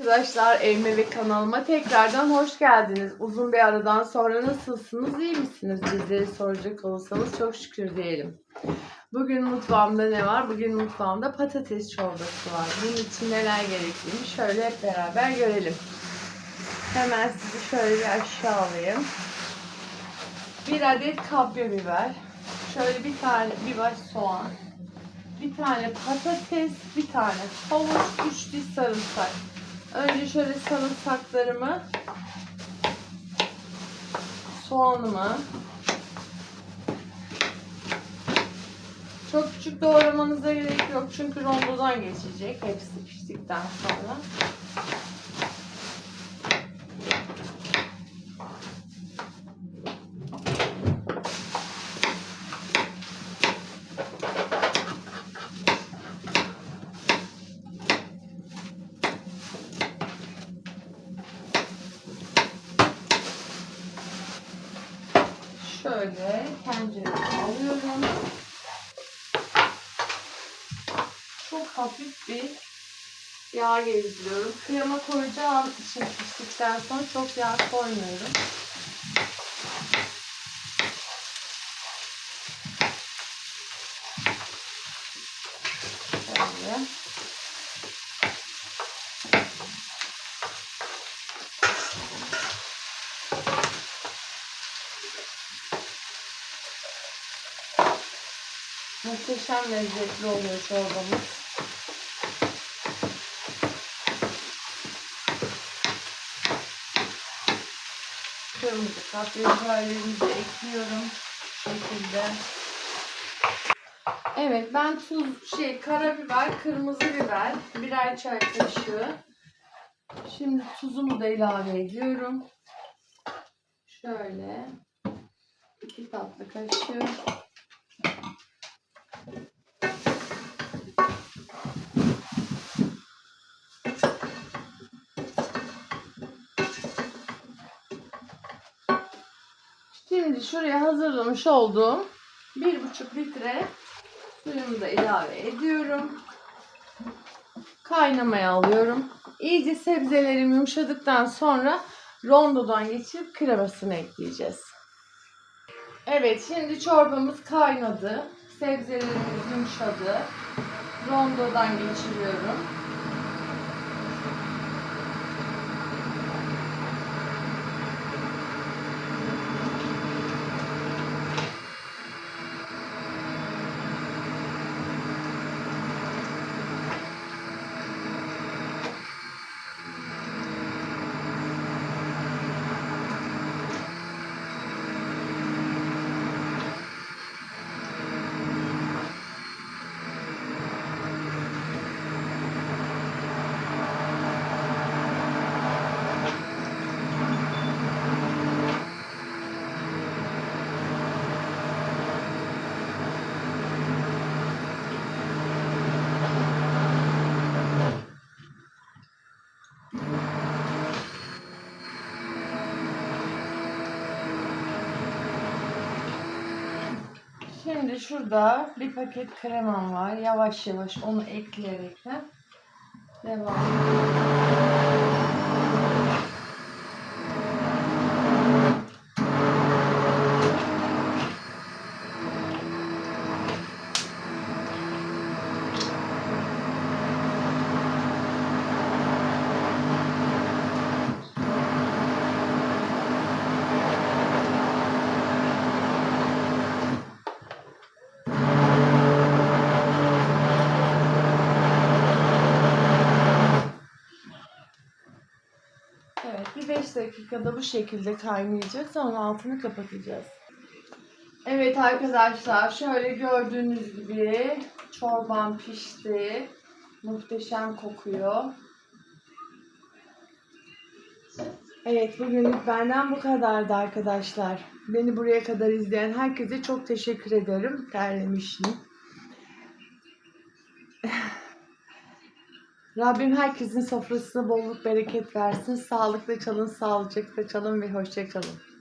Arkadaşlar evime ve kanalıma tekrardan hoş geldiniz. Uzun bir aradan sonra nasılsınız, iyi misiniz? Bizleri soracak olursanız çok şükür diyelim. Bugün mutfağımda ne var? Bugün mutfağımda patates çorbası var. Bunun için neler gerekliymiş şöyle hep beraber görelim. Hemen sizi şöyle bir aşağı alayım. Bir adet kapya biber. Şöyle bir tane bir baş soğan. Bir tane patates, bir tane havuç, üç diş sarımsak. Önce şöyle sarımsaklarımı, soğanımı, çok küçük doğramanıza gerek yok çünkü rondodan geçecek hepsi piştikten sonra. Şöyle tencereye alıyorum. Çok hafif bir yağ gezdiriyorum. Krema koyacağım için piştikten sonra çok yağ koymuyorum. Şöyle. Muhteşem lezzetli oluyor çorbamız. Kırmızı kapya ekliyorum. Şekilde. Evet ben tuz, şey karabiber, kırmızı biber, birer çay kaşığı. Şimdi tuzumu da ilave ediyorum. Şöyle iki tatlı kaşığı. Şimdi şuraya hazırlamış olduğum bir buçuk litre suyumu da ilave ediyorum. Kaynamaya alıyorum. İyice sebzelerim yumuşadıktan sonra rondodan geçirip kremasını ekleyeceğiz. Evet şimdi çorbamız kaynadı. Sebzelerimiz yumuşadı. Rondodan geçiriyorum. Şimdi şurada bir paket kremam var. Yavaş yavaş onu ekleyerek de devam Evet, bir 5 dakikada bu şekilde kaynayacak. Sonra altını kapatacağız. Evet arkadaşlar, şöyle gördüğünüz gibi çorbam pişti. Muhteşem kokuyor. Evet, bugünlük benden bu kadardı arkadaşlar. Beni buraya kadar izleyen herkese çok teşekkür ederim. Terlemişim. Rabbim herkesin sofrasına bolluk bereket versin. Sağlıklı çalın, sağlıcakla çalın ve hoşça kalın.